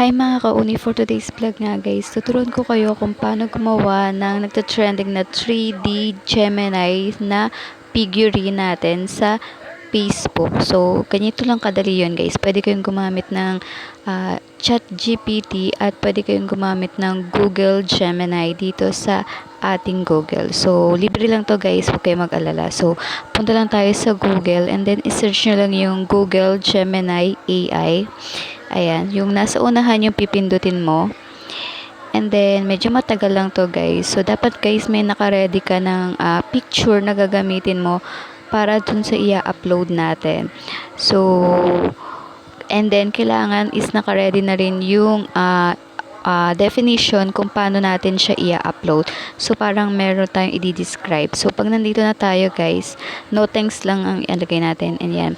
Hi mga kauni, for today's vlog nga guys, tuturuan ko kayo kung paano gumawa ng nagtatrending na 3D Gemini na figurine natin sa Facebook. So, ganito lang kadali yun guys. Pwede kayong gumamit ng uh, chat GPT at pwede kayong gumamit ng Google Gemini dito sa ating Google. So, libre lang to guys. Huwag kayong mag-alala. So, punta lang tayo sa Google and then isearch nyo lang yung Google Gemini AI. Ayan, yung nasa unahan yung pipindutin mo. And then, medyo matagal lang to guys. So, dapat guys may naka-ready ka ng uh, picture na gagamitin mo para dun sa i-upload natin. So, and then, kailangan is naka-ready na rin yung uh, uh, definition kung paano natin siya i-upload. So, parang meron tayong i-describe. So, pag nandito na tayo, guys, no thanks lang ang ilagay natin. And yan.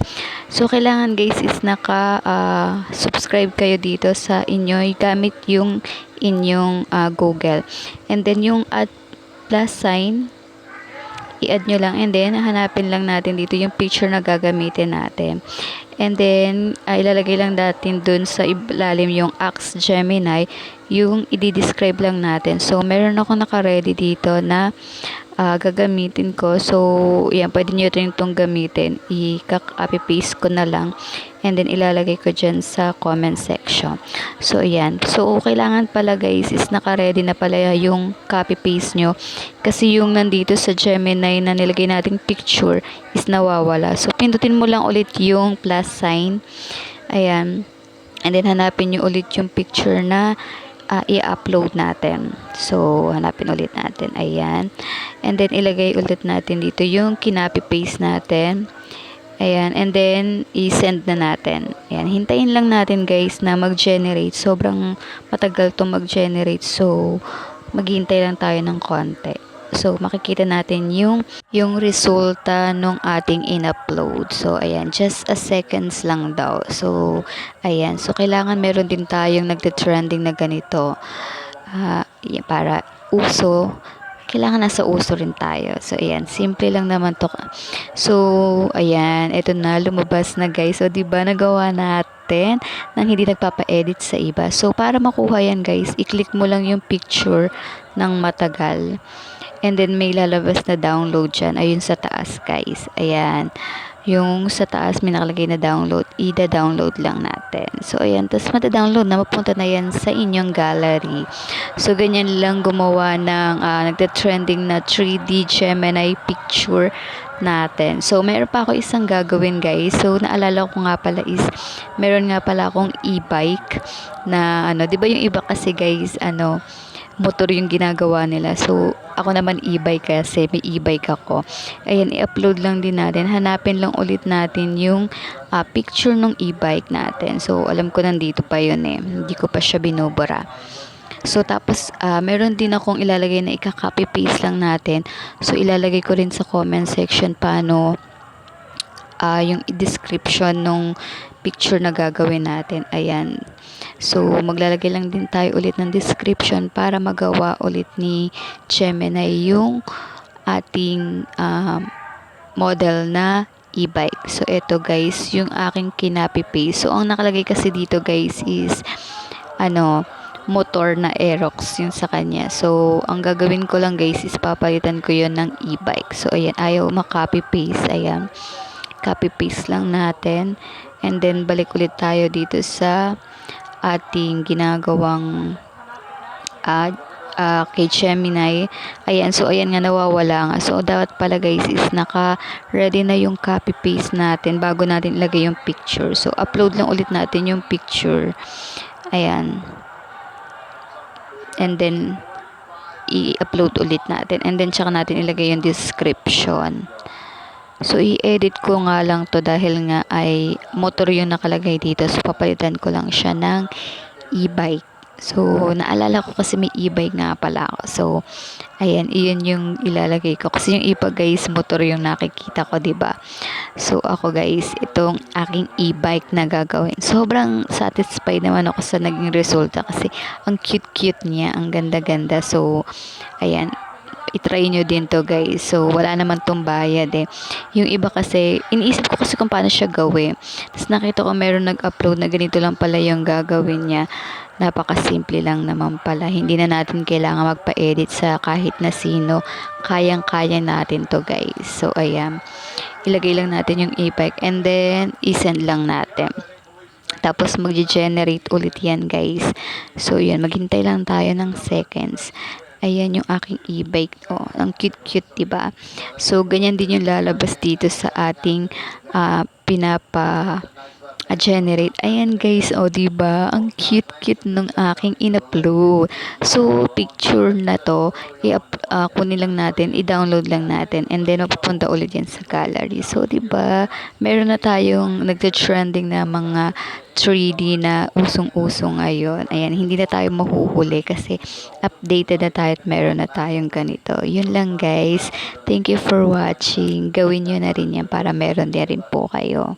So, kailangan, guys, is naka-subscribe uh, kayo dito sa inyo gamit yung inyong uh, Google. And then, yung at plus sign, i-add nyo lang and then hanapin lang natin dito yung picture na gagamitin natin. And then, uh, ilalagay lang natin dun sa ilalim yung Axe Gemini, yung i-describe lang natin. So, meron ako naka-ready dito na uh, gagamitin ko. So, yan, pwede nyo rin itong gamitin. I-copy paste ko na lang. And then, ilalagay ko dyan sa comment section. So, yan. So, kailangan pala guys is naka-ready na pala yung copy paste nyo. Kasi yung nandito sa Gemini na nilagay nating picture is nawawala. So, pindutin mo lang ulit yung plus sign. Ayan. And then, hanapin nyo ulit yung picture na uh, i-upload natin. So, hanapin ulit natin. Ayan. And then, ilagay ulit natin dito yung kinapi-paste natin. Ayan. And then, i-send na natin. Ayan. Hintayin lang natin guys na mag-generate. Sobrang matagal to mag-generate. So, maghihintay lang tayo ng konti. So, makikita natin yung, yung resulta nung ating in-upload. So, ayan, just a seconds lang daw. So, ayan. So, kailangan meron din tayong nagte-trending na ganito. Uh, para uso kailangan nasa uso rin tayo. So, ayan, simple lang naman to. So, ayan, ito na, lumabas na guys. So, di ba nagawa natin nang hindi nagpapa-edit sa iba. So, para makuha yan guys, i-click mo lang yung picture ng matagal. And then, may lalabas na download dyan. Ayun sa taas guys. Ayan yung sa taas may nakalagay na download, i-download lang natin. So, ayan. Tapos, mata-download na mapunta na yan sa inyong gallery. So, ganyan lang gumawa ng uh, nagda-trending na 3D Gemini picture natin. So, meron pa ako isang gagawin guys. So, naalala ko nga pala is, meron nga pala akong e-bike na ano, di ba yung iba kasi guys, ano, motor yung ginagawa nila. So, ako naman e-bike kasi may e-bike ako. Ayan, i-upload lang din natin. Hanapin lang ulit natin yung uh, picture ng e-bike natin. So, alam ko nandito pa yun eh. Hindi ko pa siya binubura. So, tapos, uh, meron din akong ilalagay na ika-copy paste lang natin. So, ilalagay ko rin sa comment section paano uh, yung description nung picture na gagawin natin. Ayan. So, maglalagay lang din tayo ulit ng description para magawa ulit ni Gemini yung ating uh, model na e-bike. So, ito guys, yung aking kinapi-paste. So, ang nakalagay kasi dito guys is, ano, motor na Aerox yung sa kanya. So, ang gagawin ko lang guys is papalitan ko yon ng e-bike. So, ayan, ayaw makopy-paste. Ayan, copy-paste lang natin. And then, balik ulit tayo dito sa ating ginagawang uh, uh, kay Gemini. Ayan, so ayan nga nawawala nga. So dapat pala guys is naka-ready na yung copy paste natin bago natin ilagay yung picture. So upload lang ulit natin yung picture. Ayan. And then i-upload ulit natin. And then tsaka natin ilagay yung description. So, i-edit ko nga lang to dahil nga ay motor yung nakalagay dito. So, papalitan ko lang siya ng e-bike. So, naalala ko kasi may e-bike nga pala ako. So, ayan, iyon yung ilalagay ko. Kasi yung iba guys, motor yung nakikita ko, ba diba? So, ako guys, itong aking e-bike na gagawin. Sobrang satisfied naman ako sa naging resulta kasi ang cute-cute niya, ang ganda-ganda. So, ayan, itry nyo din to guys. So, wala naman tong bayad eh. Yung iba kasi, iniisip ko kasi kung paano siya gawin. Tapos nakita ko meron nag-upload na ganito lang pala yung gagawin niya. napakasimple lang naman pala. Hindi na natin kailangan magpa-edit sa kahit na sino. Kayang-kaya natin to guys. So, ayan. Ilagay lang natin yung e-bike and then isend lang natin. Tapos mag-generate ulit yan guys. So, yun. Maghintay lang tayo ng seconds. Ayan yung aking e-bike. Oh, ang cute-cute, 'di ba? So, ganyan din yung lalabas dito sa ating ah, pinapa generate. Ayan guys, oh 'di ba? Ang cute-cute ng aking in-upload. So, picture na 'to, i-up ah, kunin lang natin, i-download lang natin and then mapupunta ulit yan sa gallery. So, 'di ba? Meron na tayong nagte-trending na mga 3D na usong-uso ngayon. Ayan, hindi na tayo mahuhuli kasi updated na tayo at meron na tayong ganito. Yun lang guys. Thank you for watching. Gawin nyo na rin yan para meron din rin po kayo.